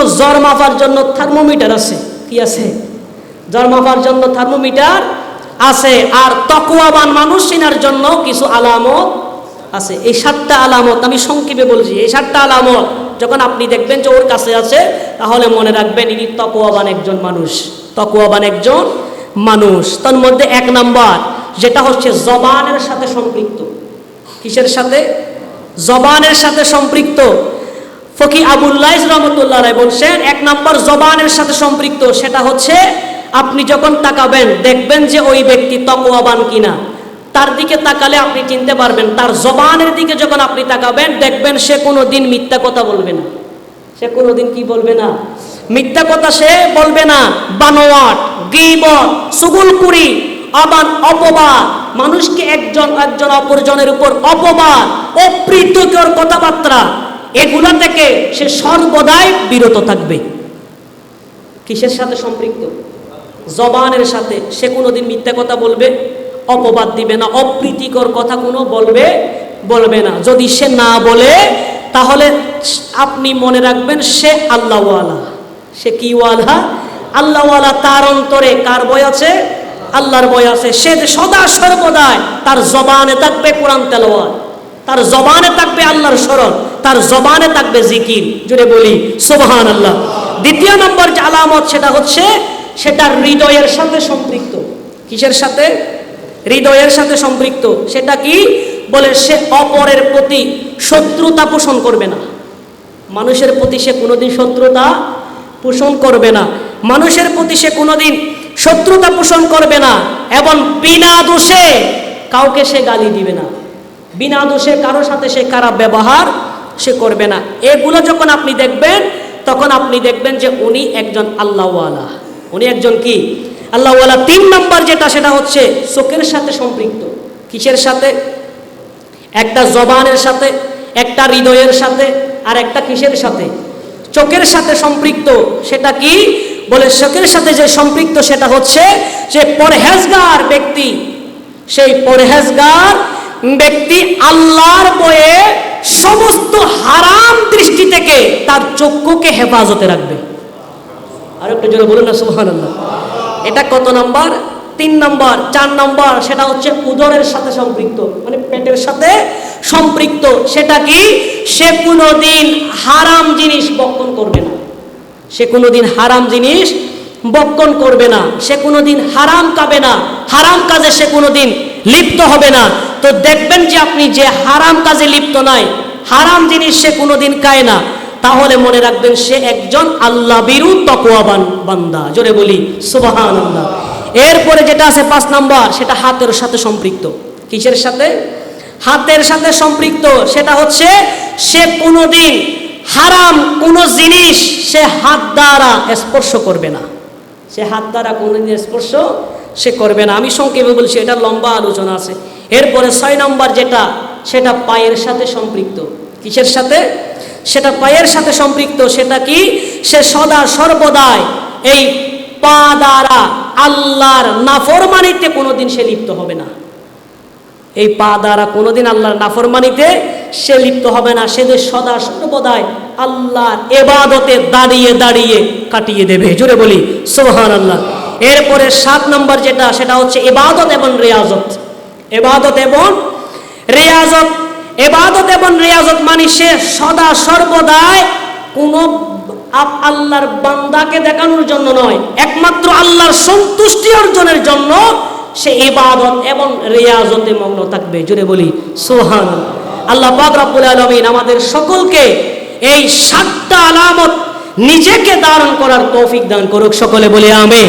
জ্বর মাপার জন্য থার্মোমিটার আছে। কি আছে? জ্বর মাপার জন্য থার্মোমিটার আছে। আর তকুয়াবান মানুষ চেনার জন্য কিছু আলামত আছে। এই সাতটা আলামত আমি সংক্ষেপে বলছি। এই সাতটা আলামত যখন আপনি দেখবেন যে ওর কাছে আছে, তাহলে মনে রাখবেন ইনি তকুয়াবান একজন মানুষ। তকুয়াবান একজন মানুষ। তার মধ্যে এক নাম্বার, যেটা হচ্ছে জবানের সাথে সম্পৃক্ত। কিসের সাথে? জবানের সাথে সম্পৃক্ত। ফকি আবুল্লাহ রহমতুল্লাহ রায় বলছেন, এক নম্বর জবানের সাথে সম্পৃক্ত সেটা হচ্ছে আপনি যখন তাকাবেন, দেখবেন যে ওই ব্যক্তি তকওয়াবান কিনা। তার দিকে তাকালে আপনি চিনতে পারবেন, তার জবানের দিকে যখন আপনি তাকাবেন, দেখবেন সে কোনো দিন মিথ্যা কথা বলবে না। সে কোনো দিন কি বলবে না? মিথ্যা কথা সে বলবে না, বানোয়াট, গিবত সুগুলকুড়ি আবার অপবাদ। মানুষকে একজন একজন অপরজনের উপর অপবাদ, অপ্রীতকর কথাবার্তা। এগুলা থেকে সে সর্বদাই বিরত থাকবে। কিসের সাথে সম্পৃক্ত? জবানের সাথে। সে কোনোদিন মিথ্যা কথা বলবে, অপবাদ দিবে না, অপ্রীতিকর কথা কোনো বলবে বলবে না। যদি সে না বলে, তাহলে আপনি মনে রাখবেন সে আল্লাহওয়ালা। সে কি ওয়ালা আল্লাহওয়ালা তার অন্তরে কার বই আছে? আল্লাহর বই আছে। সে সদা সর্বদাই তার জবানে থাকবে কোরআন তেলোয়ার তার জবানে থাকবে আল্লাহর স্মরণ। তার জবানে থাকবে জিকির। জুড়ে বলি সোবহান আল্লাহ দ্বিতীয় নম্বর যে আলামত সেটা হচ্ছে, সেটা হৃদয়ের সাথে সম্পৃক্ত। কিসের সাথে? হৃদয়ের সাথে সম্পৃক্ত। সেটা কি? বলে সে অপরের প্রতি শত্রুতা পোষণ করবে না। মানুষের প্রতি সে কোনোদিন শত্রুতা পোষণ করবে না। মানুষের প্রতি সে কোনোদিন শত্রুতা পোষণ করবে না। এবং বিনা দোষে কাউকে সে গালি দিবে না। বিনা দোষে কারোর সাথে সে খারাপ ব্যবহার সে করবে না। এগুলো যখন আপনি দেখবেন, তখন আপনি দেখবেন যে উনি একজন আল্লাহওয়ালা। উনি একজন কি? আল্লাহওয়ালা। তিন নম্বর যেটা, সেটা হচ্ছে চোখের সাথে সম্পৃক্ত। কিসের সাথে? একটা জবানের সাথে, একটা হৃদয়ের সাথে, আর একটা কিসের সাথে? চোখের সাথে সম্পৃক্ত। সেটা কি? বলে চোখের সাথে যে সম্পৃক্ত, সেটা হচ্ছে যে পরহেজগার ব্যক্তি। সেই পরহেজগার ব্যক্তি আল্লাহর বয়ে সমস্ত হারাম দৃষ্টি থেকে তার চক্ষুকে হেফাজতে রাখবে। আর একটু জোরে বলুন না সুহান এটা কত নাম্বার? তিন নম্বর, চার নম্বর, সেটা হচ্ছে উদরের সাথে সম্পৃক্ত। মানে পেটের সাথে সম্পৃক্ত। সেটা কি? সে কোনোদিন হারাম জিনিস বক্ষণ করবে না। সে কোনোদিন হারাম জিনিস বক্ষণ করবে না। সে কোনোদিন হারাম খাবে না। হারাম কাজে সে কোনোদিন লিপ্ত হবে না। তো দেখবেন যে আপনি যে হারাম কাজে লিপ্ত নাই, হারাম জিনিস সে কোনোদিন খায় না। তাহলে মনে রাখবেন সে একজন আল্লাহ বিরু তকোয়াবান বান্দা। জোরে বলি সুবাহান এরপরে যেটা আছে পাঁচ নাম্বার, সেটা হাতের সাথে সম্পৃক্ত। কিসের সাথে? হাতের সাথে সম্পৃক্ত। সেটা হচ্ছে সে কোনোদিন হারাম কোনো জিনিস সে হাত দ্বারা স্পর্শ করবে না। সে হাত দ্বারা কোনোদিন স্পর্শ সে করবে না। আমি সংক্ষেপে বলছি, এটা লম্বা আলোচনা আছে। এরপরে ছয় নম্বর যেটা, সেটা পায়ের সাথে সম্পৃক্ত। কিসের সাথে? সেটা পায়ের সাথে সম্পৃক্ত, সেটা কি? সে সদা সর্বদাই এই পা দ্বারা আল্লাহর নাফরমানিতে কোনোদিন সে লিপ্ত হবে না। এই পা দ্বারা কোনোদিন আল্লাহর নাফরমানিতে সে লিপ্ত হবে না। সে যে সদা সর্বদাই আল্লাহর এবাদতে দাঁড়িয়ে দাঁড়িয়ে কাটিয়ে দেবে। জুড়ে বলি সোহান আল্লাহ এরপরে সাত নম্বর যেটা, সেটা হচ্ছে এবাদত এবং রেয়াজত। এবাদত এবং রেয়াজত। এবাদত এবং রেয়াজত মানে সে সদা সর্বদাই কোনো আল্লাহর বান্দাকে দেখানোর জন্য নয়, একমাত্র আল্লাহর সন্তুষ্টি অর্জনের জন্য সে ইবাদত এবং রেয়াজতে মগ্ন থাকবে। জুড়ে বলি সোহান আল্লাহ পাক রব্বুল আলমিন আমাদের সকলকে এই সাতটা আলামত নিজেকে ধারণ করার তৌফিক দান করুক। সকলে বলি আমি